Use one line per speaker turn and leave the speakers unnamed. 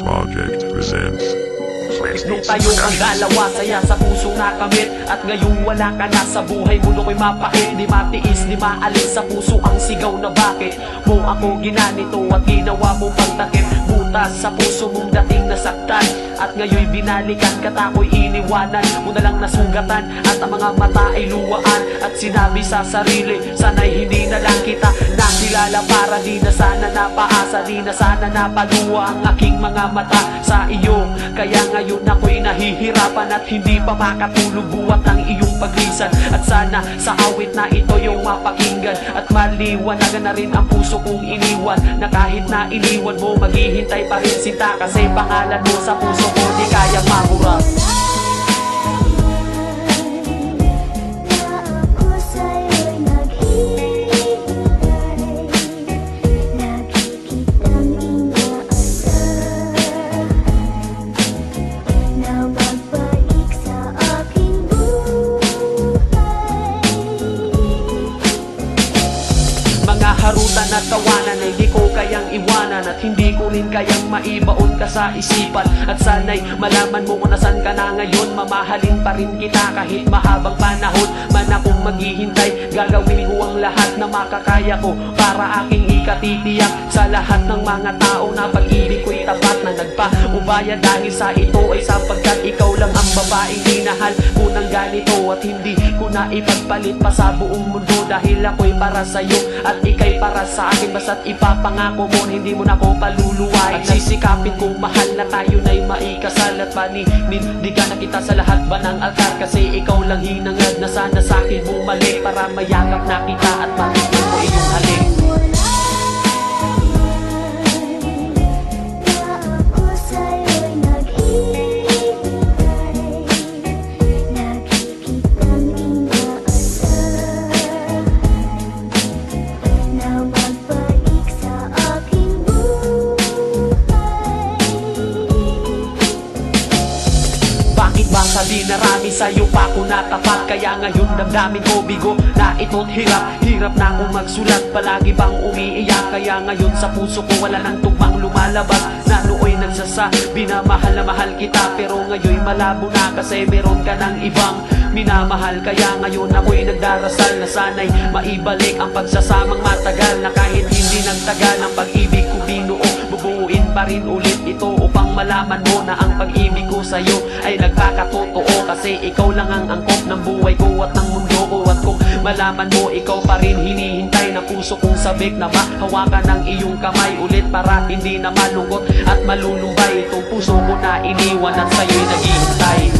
Project presents Nung tayo ang dalawa, saya sa puso nakamit At ngayon wala ka na sa buhay mo ako'y mapahit Di matiis, di maalis sa puso ang sigaw na bakit. Mo ako ginanito at ginawa mo pang Butas sa puso mong dating nasaktan. At ngayon binalikan ka tako'y iniwanan. Mo na lang nasugatan At ang mga mata ay luwaan. At sinabi sa sarili Sana'y hindi na lang kita nakilala. Para di na sana napaasa Di na sana napaluwa ang aking mga mata sa iyo. Kaya ngayon ako'y nahihirapan At hindi pa makatulog. Buwat ng iyong paglisan. At sana sa awit na ito yung mapakinggan. At maliwanagan na rin ang puso kong iniwan. Na kahit na iniwan mo maghihintay pa rin Kasi pangalan mo sa puso ko di kaya mamura Mga harutan at tawanan na hindi ko kayang iwanan At hindi ko rin kayang maibaon ka sa isipan. At sana'y malaman mo kung nasan ka na ngayon Mamahalin pa rin kita kahit mahabang panahon. Man akong maghihintay Gagawin ko ang lahat na makakaya ko Para aking ikatitiyak sa lahat ng mga tao Na pag-ibig ko'y tapat na nagpa-ubaya Dahil sa ito ay sapagkat ikaw lang ang babaeng minahal. Ko ng ganito At hindi ko na ipagpalit pa sa buong mundo Dahil ako'y para sa'yo at ikay para sa akin. Basta't ipapangako mo hindi mo na ako paluluway At sisikapin kong mahal na tayo na'y maikasal At panindigan na kita sa lahat ba ng altar. Kasi ikaw lang hinangad na sana sa akin bumalik Para mayakap na kita at matikman Bakit ba sabi narami sa'yo pa ako natapat. Kaya ngayon damdamin ko bigo na ito't hirap. Hirap na akong magsulat palagi bang umiiyak? Kaya ngayon sa puso ko wala nang tugmang lumalabas. Na nooy nagsasabi na mahal na mahal kita Pero ngayon malabo na kasi meron ka ng ibang minamahal. Kaya ngayon ako'y nagdarasal na sana'y maibalik ang pagsasamang matagal. Na kahit hindi nagtagal ang pag-ibig ko binuo Bubuuin pa rin ulit ito upang malaman mo na ang pag-ibig ko sa'yo ay Kasi ikaw lang ang angkop ng buhay ko at ng mundo ko. At kung malaman mo ikaw pa rin hinihintay ng puso kong sabik na mahawakan ng iyong kamay ulit Para hindi na malungkot at malulumbay Itong puso ko na iniwan at sa'yo'y naghihintay